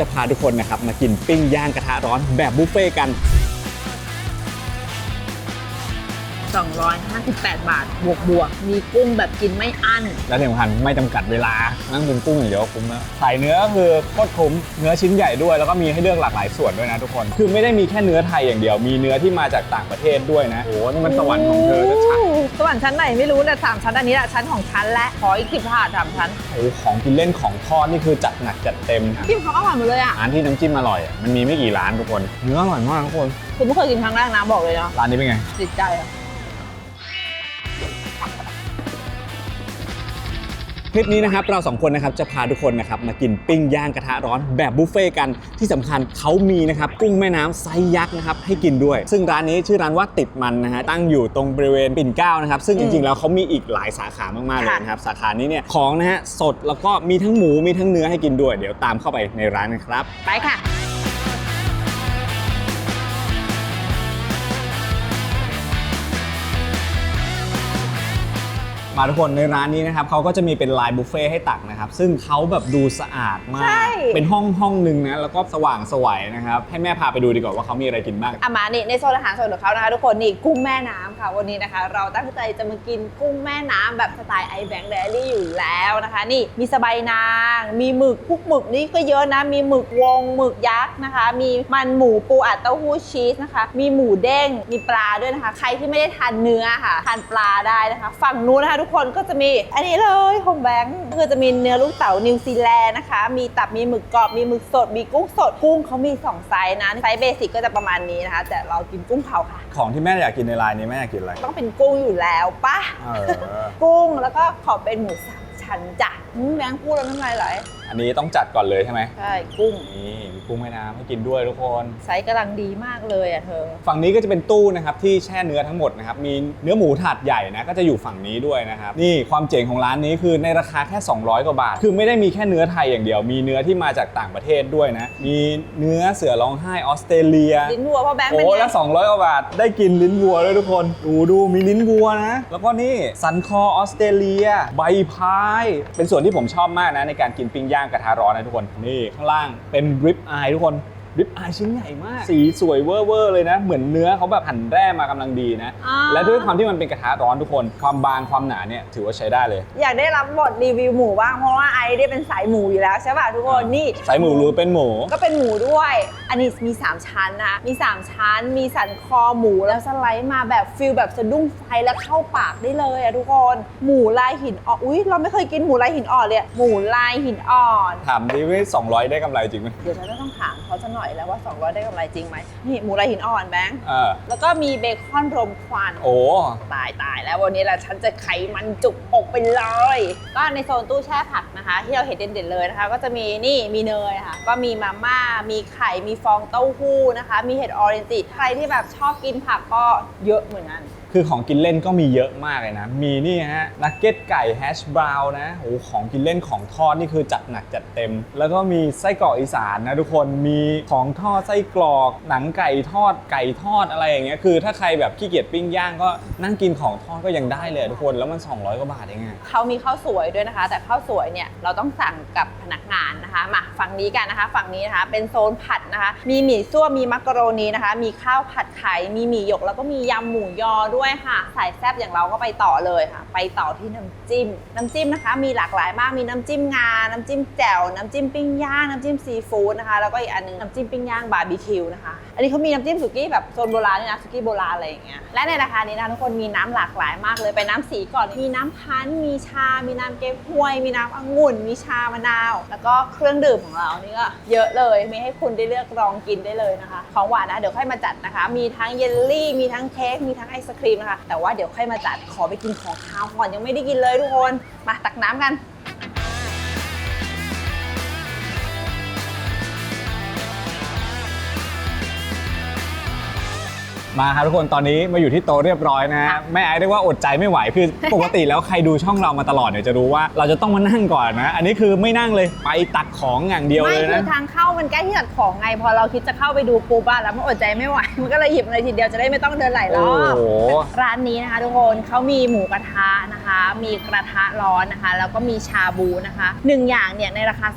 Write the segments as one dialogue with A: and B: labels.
A: จะพาทุกคนนะครับมากินปิ้งย่างกระทะร้อนแบบบุฟเฟ่กัน
B: 258 บาท บวกบวกๆมีกุ้งแบบกินไม่อั้น
A: และที่สำคัญไม่จำกัดเวลา นั่งกินกุ้งอย่างเดียวก็คุ้มแล้วใส่เนื้อก็คือโคตรคุ้มเนื้อชิ้นใหญ่ด้วย แล้วก็มีให้เลือกหลากหลายส่วนด้วยนะทุกคน คือไม่ได้มีแค่เนื้อไทยอย่างเดียว มีเนื้อที่มาจากต่างประเทศด้วยนะโอ้โหนี่มันสวรรค์ของเธอชัด
B: สวรรค์ชั้นไหนไม่รู้แต่สามชั้นอันนี้แหละชั้นของชั้นและขออีกสิบถาดสามชั้น
A: ๆโอ้โหของกินเล่นของทอดนี่คือจัดหนักจัดเต็ม
B: จิ้มเขาอร่อยหมดเลยอะ
A: ร้านที่น้ำจิ้มอร่อยอะมันมีไม่กี่ร้านทุกคน เนื้ออร่อยมากทุกคน
B: คือไม่เคยกินครั้งแรกนะบอกเลยนะ
A: ร้านนี้เป็นไง
B: ติดใจอะ
A: คลิปนี้นะครับเราสองคนนะครับจะพาทุกคนนะครับมากินปิ้งย่างกระทะร้อนแบบบุฟเฟ่ต์กันที่สำคัญเขามีนะครับกุ้งแม่น้ำไซส์ยักษ์นะครับให้กินด้วย ซึ่งร้านนี้ชื่อร้านว่าติดมันนะฮะตั้งอยู่ตรงบริเวณปิ่นเกล้านะครับซึ่งจริงๆแล้วเขามีอีกหลายสาขามากๆเลยนะครับสาขานี้เนี่ยของนะฮะสดแล้วก็มีทั้งหมูมีทั้งเนื้อให้กินด้วย เดี๋ยวตามเข้าไปในร้านกันครับ
B: ไปค่ะ
A: มาทุกคนในร้านนี้นะครับเขาก็จะมีเป็นไลน์บุฟเฟ่ให้ตักนะครับ ซึ่งเขาแบบดูสะอาดมา
B: ใช่
A: ก เป็นห้องห้องหนึ่งนะแล้วก็สว่างสวยนะครับ ให้แม่พาไปดูดีกว่าว่าเขามีอะไรกินบ้าง
B: อามานี่ในโซนอาหารส่วนของเขานะคะทุกคนนี่กุ้งแม่น้ำค่ะวันนี้นะคะ เราตั้งใจจะมากินกุ้งแม่น้ำแบบสไตล์ไอแบงค์เดลี่อยู่แล้วนะคะ นี่มีสบายนาง มีหมึกพวกหมึกนี่ก็เยอะนะ มีหมึกวงหมึกยักษ์นะคะ มีมันหมูปูอัดเต้าหู้ชีสนะคะ มีหมูเด้งมีปลาด้วยนะคะ ใครที่ไม่ได้ทานเนื้อค่ะทานปลาได้นะคะ ฝั่งนู้นนะคะทุกคนก็จะมีอันนี้เลยของแบงค์ก็คือจะมีเนื้อลูกเต๋านิวซีแลนด์นะคะ มีตับมีหมึกกรอบมีหมึกสดมีกุ้งสดกุ้งเขามีสองไซส์นะไซส์เบสิกก็จะประมาณนี้นะคะ แต่เรากินกุ้งเผาค่ะ
A: ของที่แม่อยากกินในไลน์นี้แม่อยากกินอะไร
B: ต้องเป็นกุ้งอยู่แล้วปะ
A: เออ
B: กุ้งแล้วก็ขอเป็นหมูสามชั้นจ้ะ อืมแบงค์พูดแล้วน้ำลายไหล
A: อันนี้ต้องจัดก่อนเลยใช่ไหม
B: ใช่กุ้ง
A: นี่มีกุ้งแม่น้ำให้กินด้วยทุกคน
B: ไซส์กำลังดีมากเลยอะเธอ
A: ฝั่งนี้ก็จะเป็นตู้นะครับที่แช่เนื้อทั้งหมดนะครับมีเนื้อหมูถาดใหญ่นะก็จะอยู่ฝั่งนี้ด้วยนะครับนี่ความเจ๋งของร้านนี้คือในราคาแค่ 200 กว่าบาท คือไม่ได้มีแค่เนื้อไทยอย่างเดียว มีเนื้อที่มาจากต่างประเทศด้วยนะมีเนื้อเสือร้องไห้ออสเตรเลีย
B: ลิ้นวัวเพราะแบงค์เป็น
A: โอ้
B: ไง
A: แล้ว200กว่าบาทได้กินลิ้นวัวด้วยทุกคนดูดูมีลิ้นวัวนะแล้วก็นี่สันคอออสเตรเลีย ใบพายเป็นส่วนที่ผมชอบมากนะในการกินปิ้งย่างกระทะร้อนนะทุกคน นี่ข้างล่างเป็นริบอายทุกคน ริบอายชิ้นใหญ่มาก สีสวยเวอร์เวอร์เลยนะ เหมือนเนื้อเขาแบบหั่นแร่มากำลังดีนะ
B: อ่า
A: และด้วยความที่มันเป็นกระทะร้อนทุกคน ความบางความหนาเนี่ยถือว่าใช้ได้เลย
B: อยากได้รับบทรีวิวหมูบ้างเพราะว่าไอได้เป็นสายหมูอยู่แล้วใช่ป่ะทุกคนนี่
A: ใส่หมูหรือเป็นหมู
B: ก็เป็นหมูด้วย อันนี้มี 3 ชั้นนะ มี 3 ชั้น มีสันคอหมูแล้วสไลด์มาแบบฟิลแบบสะดุ้งไฟแล้วเข้าปากได้เลยอะทุกคน หมูลายหินอ่อน อุ้ยเราไม่เคยกินหมูลายหินอ่อนเลยอะหมูลายหินอ่อน
A: ถามดิว่า200 ได้กำไรจริงไหม
B: เดี๋ยวฉันจะต้องถามเขาจะหน่อยแล้วว่า 200 ได้กำไรจริงไหมนี่หมูลายหินอ่อนแบงค์
A: เออ
B: แล้วก็มีเบคอนรมควัน
A: โอ้
B: ตายตายแล้ววันนี้แหละฉันจะไขมันจุกอกไปเลย ก็ในโซนตู้แช่ผักนะคะ ที่เราเห็นเด่นๆเลยนะคะ ก็จะมีนี่มีเนยค่ะ ก็มีมาม่า มีไข่ มีฟองเต้าหู้นะคะ มีเห็ดออเรนจิใครที่แบบชอบกินผักก็เยอะเหมือนกัน
A: คือของกินเล่นก็มีเยอะมากเลยนะ มีนี่ฮะนักเก็ตไก่แฮชบราวน์นะโอ้ของกินเล่นของทอดนี่คือจัดหนักจัดเต็ม แล้วก็มีไส้กรอกอีสานนะทุกคนมีของทอดไส้กรอก หนังไก่ทอดไก่ทอดอะไรอย่างเงี้ยคือถ้าใครแบบขี้เกียจปิ้งย่างก็นั่งกินของทอดก็ยังได้เลยทุกคนแล้วมัน 200กว่าบาทเองอะ
B: เขามีข้าวสวยด้วยนะคะ แต่ข้าวสวยเนี่ยเราต้องสั่งกับพนักงานนะคะมาฝั่งนี้กันนะคะ ฝั่งนี้นะคะ เป็นโซนผัดนะคะ มีหมี่ซั่วมีมักกะโรนีนะคะ มีข้าวผัดไข่มีหมี่หยกแล้วก็มียำหมูยอด้วยค่ะ สายแซบอย่างเราก็ไปต่อเลยค่ะ ไปต่อที่น้ำจิ้ม น้ำจิ้มนะคะ มีหลากหลายมาก มีน้ำจิ้มงา น้ำจิ้มแจ่ว น้ำจิ้มปิ้งย่าง น้ำจิ้มซีฟู้ดนะคะ แล้วก็อีกอันหนึงน้ำจิ้มปิ้งย่างบาร์บีคิวนะคะ อันนี้เขามีน้ำจิ้มสุกี้แบบโซนโบราณด้วยนะสุกี้โบราณอะไรอย่างเงี้ย และในราคานี้นะทุกคนมีน้ำหลากหลายมากเลยไปน้ำสีก่อน มีน้ำพันธุ์มีชา มีน้ำเก๊กฮวย มีน้ำองุ่น มีชามะนาว แล้วก็เครื่องดื่มของเรานี่ก็เยอะเลย มีให้คุณได้เลือกลองกินได้เลยนะคะ ของหวานนะเดี๋ยวค่อยมาจัดนะคะ มีทั้งเยลลี่ มีทั้งเค้ก มีทั้งไอศครีมนะคะ แต่ว่าเดี๋ยวค่อยมาจัด ขอไปกินของคาวก่อนยังไม่ได้กินเลยทุกคน มาตักน้ำกัน ม
A: มาครับทุกคนตอนนี้มาอยู่ที่โต๊ะเรียบร้อยนะฮะ
B: ค่ะ
A: แม่ไอ้เรียกว่าอดใจไม่ไหวคือ ปกติแล้วใครดูช่องเรามาตลอดเนี่ยจะรู้ว่าเราจะต้องมานั่งก่อนนะ อันนี้คือไม่นั่งเลยไปตักของอย่างเดียว
B: ไม่
A: เลย
B: คื
A: นะ
B: อทางเข้ามันใกล้ที่จัดของไง พอเราคิดจะเข้าไปดูปุ๊บอะแล้วมันอดใจไม่ไหว มันก็เลยหยิบเลยทีเดียวจะได้ไม่ต้องเดินหลายร
A: โอ้
B: อบ
A: โห
B: ร้านนี้นะคะทุกคนเขามีหมูกระทะนะคะ มีกระทะร้อนนะคะ แล้วก็มีชาบูนะคะหนึ่งอย่างเนี่ยในราคา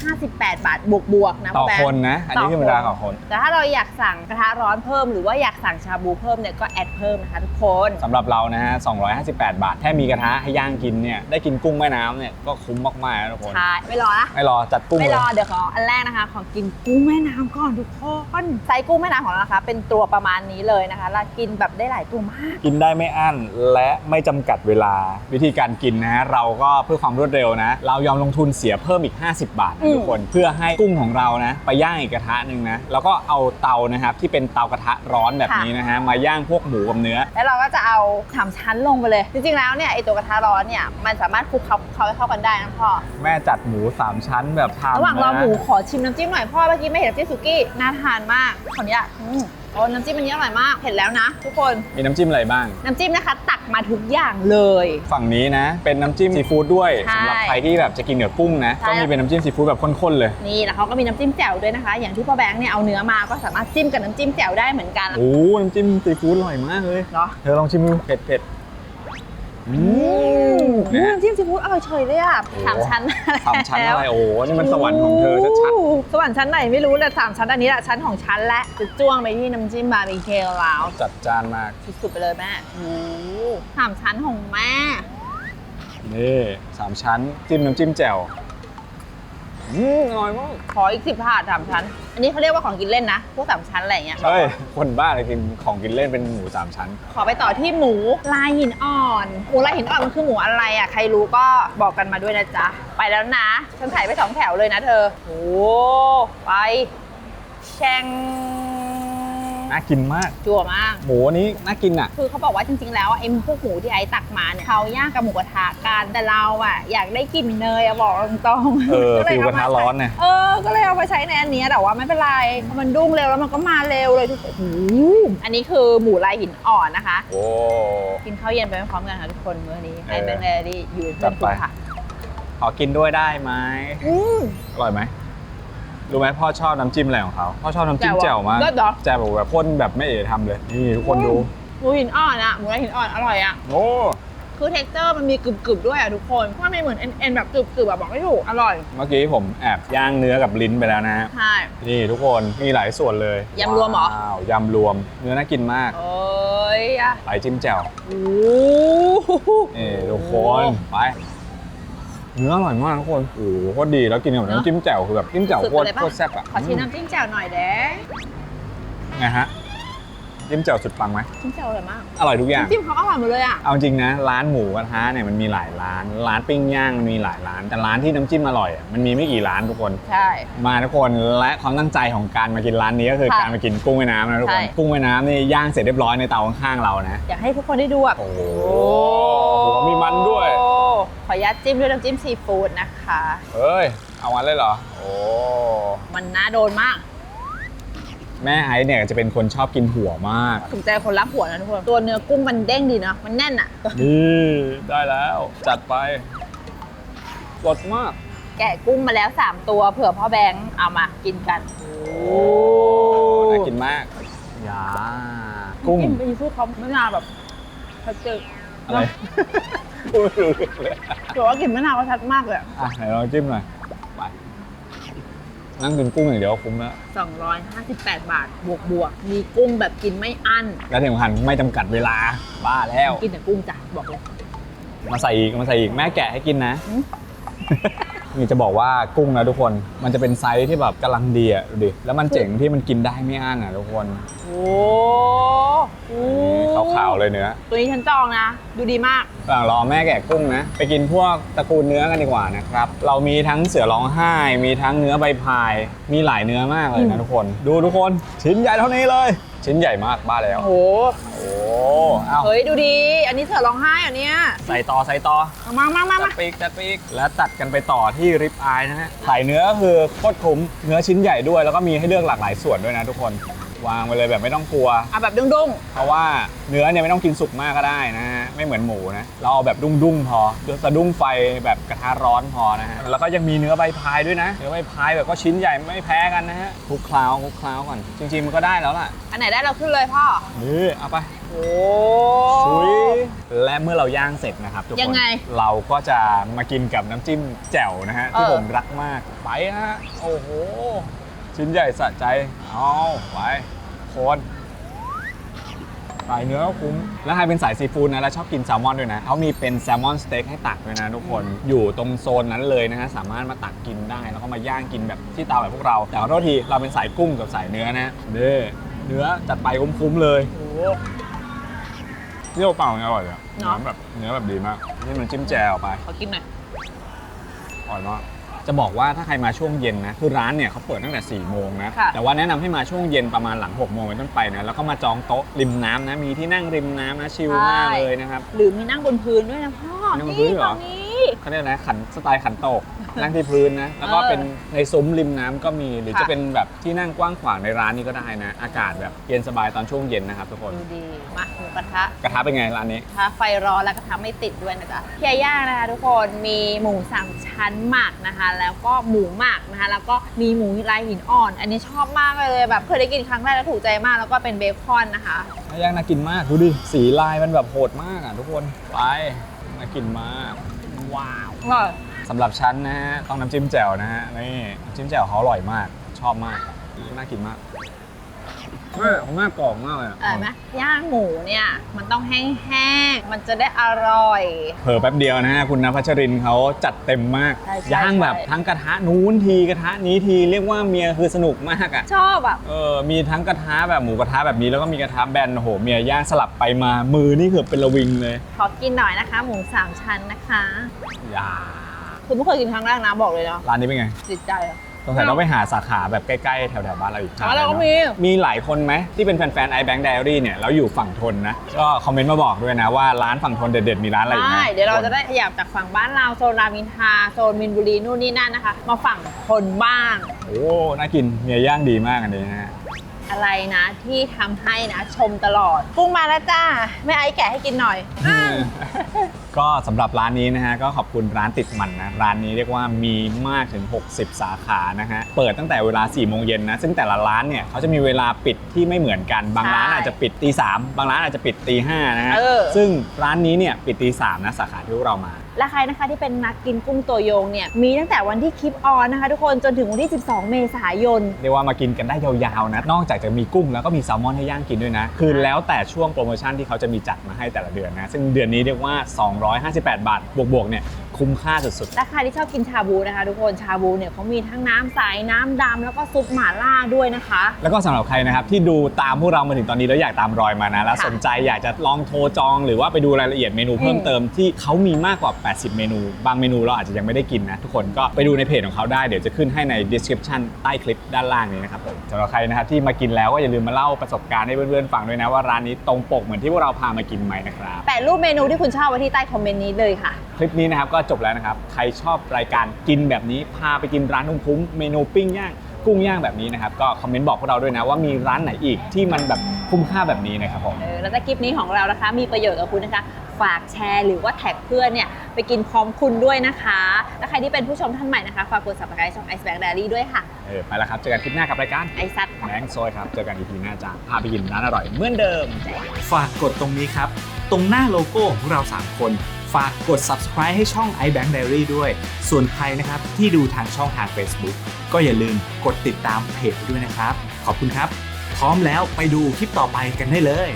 B: 258 บาทบวกบวกๆนะ
A: ต่อ
B: พ่แบง
A: คนนะ อันนี้คือเป็นราคาต่อคน
B: แต่ถ้าเราอยากสั่งกระทะร้อนเพิ่มหรือว่าอยากสั่งชาบูเพิ่มเนี่ยก็แอดเพิ่มนะคะทุกคน
A: สำหรับเรานะฮะ 258 บาท แค่มีกระทะให้ย่างกินเนี่ย ได้กินกุ้งแม่น้ำเนี่ย ก็คุ้มมากๆนะทุกคน
B: ใช่ไม่รอละ
A: ไม่รอจัดกุ้ง
B: ไม่
A: เล
B: ร
A: ย
B: อเดี๋ยวขออันแรกนะคะ ขอกินกุ้งแม่น้ำก่อนทุกคนไซส์กุ้งแม่น้ำของเรานะคะ เป็นตัวประมาณนี้เลยนะคะแล้วกินแบบได้หลายตัวมาก
A: กินได้ไม่อั้นและไม่จำกัดเวลา วิธีการกินนะฮะ เราก็เพื่อความรวดเร็วนะ เรายอมลงทุนเสียเพิ่มอีก 50 บาท
B: อื
A: นะ
B: ม
A: ทุกคน เพื่อให้กุ้งของเรานะ ไปย่างอีกกระทะหนึ่งนะ แล้วก็เอาเตานะครับที่เป็นเตากระทะร้อนแบบนี้นะฮะมาย่างพวกหมูกับเนื้อ
B: แล้วเราก็จะเอาสามชั้นลงไปเลย จริงๆแล้วเนี่ยไอตัวกระทะร้อนเนี่ยมันสามารถคลุกเคล้าคลุกเคล้าให้เข้ากันได้นะพ่อ
A: แม่จัดหมู 3 ชั้นแบบทำ
B: ระหว่างรอ
A: นะ
B: หมูขอชิมน้ำจิ้มหน่อยพ่อเมื่อกี้ไม่เห็นน้ำจิ้มสุกี้น่าทานมากขออนุญาตอืมโอ้น้ำจิ้มมันนี้อร่อยมากเผ็ดแล้วนะ ทุกคน
A: มีน้ำจิ้มอะไรบ้าง
B: น้ำจิ้มนะคะตัก มาทุกอย่างเลย
A: ฝั่งนี้นะ เป็นน้ำจิ้มซีฟู้ดด้วย
B: ใช่
A: สำหรับใครที่แบบจะกินกับกุ้งนะ
B: ใช่
A: ก็มีเป็นน้ำจิ้มซีฟู้ดแบบข้นๆเลย
B: นี่แล้วเขาก็มีน้ำจิ้มแจ่วด้วยนะคะ อย่างที่พ่อแบงค์เนี่ยเอาเนื้อมาก็สามารถจิ้มกับน้ำจิ้มแจ่วได้เหมือนกัน
A: โอ้น้ำจิ้มซีฟู้ดอร่อยมากเลย
B: เนาะ
A: เธอลองชิมดูเผ็ดเผ็ด อืม
B: อืมน้ำจิ้มซีฟู้ดอร่อยเฉยเลยอะ
A: โอ้
B: สามชั้น
A: สามชั้นอะไร โอ้โหนี่มันสวรรค์ของเธอชัด
B: โอ้สวรรค์ชั้นไหนไม่รู้แต่สามชั้นอันนี้แหละชั้นของชั้นและจะจ้วงไปที่น้ำจิ้มบาร์บีคิวแล้ว
A: ๆจัดจานมาก
B: สุดๆไปเลยแม่โอ้สามชั้นของแม่
A: นี่สามชั้นจิ้มน้ำจิ้มแจ่ว อืมอร่อยมาก
B: ขออีกสิบถาดสามชั้น อันนี้เขาเรียกว่าของกินเล่นนะ พวกสามชั้นอะไรอย่างเงี้ย
A: เฮ้ย คนบ้าเลยกินของกินเล่นเป็นหมูสามชั้น
B: ขอไปต่อที่หมูลายหินอ่อน หมูลายหินอ่อนมันคือหมูอะไรอะ ใครรู้ก็บอกกันมาด้วยนะจ๊ะ ไปแล้วนะ ฉันถ่ายไปสองแถวเลยนะเธอ โอ้ ไป แชง
A: น่ากินมาก
B: จั่วมาก
A: หมูอันนี้น่ากินอะ
B: คือเขาบอกว่าจริง ๆ แล้วไอ้พวกหมูที่ไอ้ตักมาเนี่ยเขาย่างกับหมูกระทะกันแต่เราอะอยากได้กลิ่นเนยอะบอกตรงๆ
A: เออ
B: ก็ล
A: ฟิ
B: ยว
A: กระทะร้อนเนี่ย
B: เออก็เลยเอามาใช้ในอันเนี้ยแต่ว่าไม่เป็นไรเพราะมันดุ้งเร็วแล้วมันก็มาเร็วเลยทุกคนโอ้โหอันนี้คือหมูลายหินอ่อนนะคะ
A: โอ้
B: กินข้าวเย็นไปพร้อมกันค่ะทุกคนมื้อนี้
A: เออ
B: ไอ้แบงค์แดดี้อยู่เป็น
A: จั
B: เพื่อ
A: ด
B: น
A: ไป
B: คุณค่ะ
A: ขอกินด้วยได้ไหม
B: อืม
A: อร่อยไหม รู้ไหมพ่อชอบน้ำจิ้มอะไรของเขาพ่อชอบน้ำจิ้ม
B: แจ่
A: แจ่
B: ว
A: ว
B: อะ
A: มาก
B: เลิศเหรอ
A: แจ่วแบบพ่นแบบไม่เอ๋ทำเลยนี่ทุกคนดู
B: หมูหินอ่อนอะหมูลายหินอ่อนอร่อยอะ
A: โอ้
B: คือเท็กเจอร์มันมีกรึบๆด้วยอะทุกคนว่ามันเหมือนเอ็นๆแบบกรึบๆอะบอกไม่ถูกอร่อย
A: เมื่อกี้ผมแอบย่างเนื้อกับลิ้นไปแล้วนะฮะ
B: ใช่
A: นี่ทุกคนมีหลายส่วนเลย
B: ยำรวมเหรอ
A: ว้าวยำรวมเนื้อน่ากินมาก
B: โอ้ยอะ
A: ไปจิ้มแจ่ว
B: โอ้
A: นี่ทุกคนไป เนื้ออร่อยมากทุกคนโอ้โหโคตรดีแล้วกินกับน้ำจิ้มแจ่วคือแบบจิ้มแจ่ว
B: สุด
A: โค
B: ไป
A: ตร
B: เลยปะ
A: โคตรแซ่บอะ
B: ขอชิมน้ำจิ้มแจ่วหน่อยเด้
A: ไงฮะจิ้มแจ่วสุดปังไหม
B: จิ้มแจ่วอร่อยมาก
A: อร่อยทุกอย่าง
B: น้ำจิ้มเขาอร่อยหมดเลยอะ
A: เอาจริงนะ ร้านหมูกระทะเนี่ยมันมีหลายร้าน ร้านปิ้งย่างมันมีหลายร้าน แต่ร้านที่น้ำจิ้มอร่อยอะมันมีไม่กี่ร้านทุกคน
B: ใช่
A: มาทุกคนและความตั้งใจของการมากินร้านนี้ก็คือ
B: ค่ะ
A: การมากินกุ้งแม่น้ำนะทุกคน
B: ใช่
A: กุ้งแม่น้ำนี่ย่างเสร็จเรียบร้อยในเตาข้างๆเรานะ
B: อยากให้ทุกคนได้ดูอะ
A: โอ้โหหัวมีมันด้วย
B: โอ้ ขออนุญาตจิ้มด้วยน้ำจิ้มซีฟู้ดนะคะ
A: เฮ้ย เอาวันเลยเหรอ โอ้
B: มันน่าโดนมาก
A: แม่ไอซ์เนี่ยจะเป็นคนชอบกินหัวมาก
B: ถูกใจคนรักหัวนะทุกคน ตัวเนื้อกุ้งมันเด้งดีเนาะ มันแน่นอะ
A: นี่ได้แล้ว จัดไปสดมาก
B: แกะกุ้งมาแล้ว 3 ตัว เผื่อพ่อแบงค์เอามากินกัน โอ้
A: น่ากินมากยากุ้ง
B: จิ้มไปพูดเขาไม่น่าแบบชัดเจน
A: อะไรพูดไม่รู้เรื่องเลย
B: ถือว่ากลิ่นมะนาวเขาชัดมากเลยอะ
A: อะไหนลองจิ้มหน่อยไปนั่งกินกุ้งอย่างเดียวคุ้มแล้ว
B: 258 บาท บวกบวกๆมีกุ้งแบบกินไม่อั้น
A: และที่สำคัญไม่จำกัดเวลาบ้าแล้ว
B: กินแต่กุ้งจ้ะบอกเลย
A: มาใส่อีกมาใส่อีกแม่แกะให้กินนะ
B: หืม
A: นี่จะบอกว่ากุ้งนะทุกคน มันจะเป็นไซส์ที่แบบกำลังดีอะดูดิแล้วมันเจ๋งที่มันกินได้ไม่อั้นอะทุกคน
B: โอ้โห
A: ขาวๆเลยเนื้อ
B: ตัวนี้ฉันจองนะ ดูดีมาก
A: ระหว่างรอแม่แกะกุ้งนะ ไปกินพวกตระกูลเนื้อกันดีกว่านะครับ เรามีทั้งเสือร้องไห้ มีทั้งเนื้อใบพาย มีหลายเนื้อมากเลย
B: อื
A: นะ
B: ม
A: ทุกคน ดูทุกคนชิ้นใหญ่เท่านี้เลย ชิ้นใหญ่มากบ้าแล้ว
B: โอ้โห
A: โอ้เอา
B: เฮ้ยดูดี อันนี้เสือร้องไห้อันเนี้ย
A: ใส่ต่อใส่ต่อ
B: เอามามามา
A: จั
B: มา
A: ดปีกจัดปีกแล้วตัดกันไปต่อที่ริบอายนะฮะไข่เนื้อคือโคตรคุ้มเนื้อชิ้นใหญ่ด้วย แล้วก็มีให้เลือกหลากหลายส่วนด้วยนะทุกคน วางไปเลยแบบไม่ต้องกลัว
B: เอาแบบดุ้ง
A: เพราะว่าเนื้อเนี่ยไม่ต้องกินสุกมากก็ได้นะฮะไม่เหมือนหมูนะเราเอาแบบดุ้งๆพอสะดุ้งไฟแบบกระทะร้อนพอนะฮะแล้วก็ยังมีเนื้อใบพายด้วยนะเนื้อใบพายแบบก็ชิ้นใหญ่ไม่แพ้กันนะฮะคลุกเคล้าคลุกเคล้าก่อนจริง ๆ มันก็ได้แล้วล่ะ
B: ๆ อันไหนได้เราขึ้นเลยพ่อ
A: นี่เอาไป
B: โอ้
A: ชุยและเมื่อเราย่างเสร็จนะครับทุก
B: ยั
A: คน
B: งไง
A: เราก็จะมากินกับน้ำจิ้มแจ่วนะฮะ ที่
B: เออ
A: ผมรักมาก ไปฮะ โอ้โห ชิ้นใหญ่สะใจ เอาไปโคนสายเนื้อก็คุ้ม แล้วใครเป็นสายซีฟู้ดนะ แล้วชอบกินแซลมอนด้วยนะ เขามีเป็นแซลมอนสเต็กให้ตักด้วยนะทุกคน อยู่ตรงโซนนั้นเลยนะฮะ สามารถมาตักกินได้ แล้วก็มาย่างกินแบบที่เตาแบบพวกเรา แต่ขอโทษที เราเป็นสายกุ้งกับสายเนื้อนะ เด้เนื้อจัดไปคุ้มๆเลย
B: โห
A: เที่ยวเปล่าเนี่ยอร่อยอะ
B: เนอะ
A: เนื้อแบบเนื้อแบบดีมาก นี่มันจิ้มแจวไป
B: ขอกินหน่อย
A: อร่อยมาก จะบอกว่าถ้าใครมาช่วงเย็นนะคือร้านเนี่ยเขาเปิดตั้งแต่4ี่โมงนะ
B: ค่ะ
A: แต่ว่าแนะนำให้มาช่วงเย็นประมาณหลัง6กโมงเป็นต้นไปนะแล้วก็มาจองโต๊ะริมน้ำนะมีที่นั่งริมน้ำนะชิลมากเลยนะครับ
B: หรือมีนั่งบนพื้นด้วยนะพ่อ
A: นั่งบนพื้นเหรอ
B: ตรงนี้
A: เขาเรียกอะไรนะขันสไตล์ขันโตก นั่งที่พื้นนะ แล้วก็
B: เออ
A: เป็นในซุ้มริมน้ำก็มี หรือ
B: ค่ะ
A: จะเป็นแบบที่นั่งกว้างขวางในร้านนี้ก็ได้นะ อากาศแบบเย็นสบายตอนช่วงเย็นนะครับทุกคน
B: ดูดีมาหมูกระทะ
A: กระทะเป็นไงร้านนี้
B: ถ้าไฟร้อนแล้วกระทะไม่ติดด้วยนะจ๊ะเพียย่างนะคะทุกคนมีหมูสามชั้นหมักนะคะ แล้วก็หมูหมักนะคะ แล้วก็มีหมูลายหินอ่อน อันนี้ชอบมากเลยแบบเคยได้กินครั้งแรกแล้วถูกใจมากแล้วก็เป็นเบคอนนะคะ
A: ย่างน่ากินมากดูดิ สีลายมันแบบโหดมากอะทุกคน ไป น่ากินมาก ว้าว
B: อร่อย
A: สำหรับฉันนะฮะต้องน้ำจิ้มแจ่วนะฮะนี่น้ำจิ้มแจ่วเขาอร่อยมาก ชอบมากน่ากินมาก เฮ้ยของแม่กรอบมากเลยอะ
B: อร่อยไหมย่างหมูเนี่ยมันต้องแห้งๆ มันจะได้อร่อย
A: เผลอแป๊บเดียวนะฮะคุณนภัชรินทร์เขาจัดเต็มมาก
B: ใช่ใช่
A: ย่างแบบ
B: ใช่
A: ทั้งกระทะนู้นทีกระทะนี้ทีเรียกว่าเมียคือสนุกมากอะ
B: ชอบอะ
A: เออมีทั้งกระทะแบบหมูกระทะแบบนี้แล้วก็มีกระทะแบนโอ้โหเมียย่างสลับไปมามือนี่คือเป็นระวิงเลย
B: ขอกินหน่อยนะคะ หมูสามชั้นนะคะ
A: อย่า
B: คือไม่เคยกินครั้งแรกนะบอกเลยเนาะ
A: ร้านนี้เป็นไง
B: ติดใจอะ
A: สงสัยต้องไปหาสาขาแบบใกล้ๆ แถวๆบ้านเราอีก
B: อ๋อเราก็มี
A: มีหลายคนไหมที่เป็นแฟนๆ iBank Diary เนี่ยแล้วอยู่ฝั่งทนนะ ก็คอมเมนต์มาบอกด้วยนะว่าร้านฝั่งทนเด็ดๆ มีร้านอะไรอีกไหม
B: ใช่เดี๋ยวเราจะได้ขยับจากฝั่งบ้านเราโซนรามอินทราโซนมินบุรีนู่นนี่นั่นนะคะ มาฝั่งคนบ้าง
A: โอ้ น่ากินเมียย่างดีมากอันนี้นะฮะ
B: อะไรนะ ที่ทำให้นะชมตลอดกุ้งมาแล้วจ้าแม่ไอ้แกะให้กินหน่อย
A: ก็สำหรับร้านนี้นะฮะก็ขอบคุณร้านติดมันนะร้านนี้เรียกว่ามีมากถึง 60 สาขานะฮะเปิดตั้งแต่เวลา4โมงเย็นนะซึ่งแต่ละร้านเนี่ยเขาจะมีเวลาปิดที่ไม่เหมือนกัน บางร้าน
B: ใช่
A: อาจจะปิดตีสามบางร้านอาจจะปิดตีห้านะฮะ
B: เออ
A: ซึ่งร้านนี้เนี่ยปิดตีสามนะสาขาที่พวกเรามา
B: และใครนะคะที่เป็นนักกินกุ้งตัวโยงเนี่ยมีตั้งแต่วันที่คลิปออนนะคะ ทุกคนจนถึงวันที่ 12 เมษายน
A: เรียกว่ามากินกันได้ยาวๆนะ นอกจากจะมีกุ้งแล้วก็มีแซลมอนให้ย่างกินด้วยนะ คือแล้วแต่ช่วงโปรโมชั่นที่เขาจะมีจัดมาให้แต่ละเดือนนะ ซึ่งเดือนนี้เรียกว่า 258 บาท บวกๆเนี่ยคุ้มค่าสุด
B: และใครที่ชอบกินชาบูนะคะ ทุกคนชาบูเนี่ยเขามีทั้งน้ำใสน้ำดำแล้วก็ซุปหม่าล่าด้วยนะคะ
A: ๆแล้วก็สำหรับใครนะครับที่ดูตามพวกเรามาถึงตอนนี้แล้วอยากตามรอยมานะ แล้ว
B: ค่ะ
A: สนใจอยากจะลองโทรจองหรือว่าไปดูรายละเอียดเมนูเพิ่ม
B: อืม
A: เติมที่เขามีมากกว่า 80 เมนู บางเมนูเราอาจจะยังไม่ได้กินนะ ทุกคนก็ไปดูในเพจของเขาได้เดี๋ยวจะขึ้นให้ใน description ใต้คลิปด้านล่างนี้นะครับผมสำหรับใครนะครับที่มากินแล้วก็อย่าลืมมาเล่าประสบการณ์ให้เพื่อนๆฟังด้วยนะว่าร้านนี้ตรงปกเหมือนที่พวกเราพามากินไหมนะครับ
B: แปะรูปเมนูที่คุณชอบไว้ที่ใต้คอมเมนต์นี้เลยค่ะ
A: คลิปนี้นะครับก็จบแล้วนะครับ ใครชอบรายการกินแบบนี้ พาไปกินร้านคุ้มๆเมนูปิ้งย่างกุ้งย่างแบบนี้นะครับ ก็คอมเมนต์บอกพวกเราด้วยนะว่ามีร้านไหนอีกที่มันแบบคุ้มค่าแบบนี้นะครับผม
B: เออแล้วถ้าคลิปนี้ของเรานะคะ มีประโยชน์กับคุณนะคะ ฝากแชร์หรือว่าแท็กเพื่อนเนี่ย ไปกินพร้อมคุณด้วยนะคะ และใครที่เป็นผู้ชมท่านใหม่นะคะ ฝากกด subscribe ช่อง Ice Bag Diary ด้วยค่ะ
A: เออไปแล้วครับ เจอกันคลิปหน้ากับรายการ
B: ไอซัด
A: แมงโซยครับ เจอกันอีพีหน้าจ้าพาไปกินร้านอร่อยเหมือนเดิม
C: ฝากกดตรงนี้ครับ ตรงหน้าโลโก้ของพวกเรา 3 คน ฝากกด subscribe ให้ช่อง iBank Diary ด้วย ส่วนใครนะครับที่ดูทางช่องทาง Facebook ก็อย่าลืมกดติดตามเพจด้วยนะครับ ขอบคุณครับ พร้อมแล้วไปดูคลิปต่อไปกันได้เลย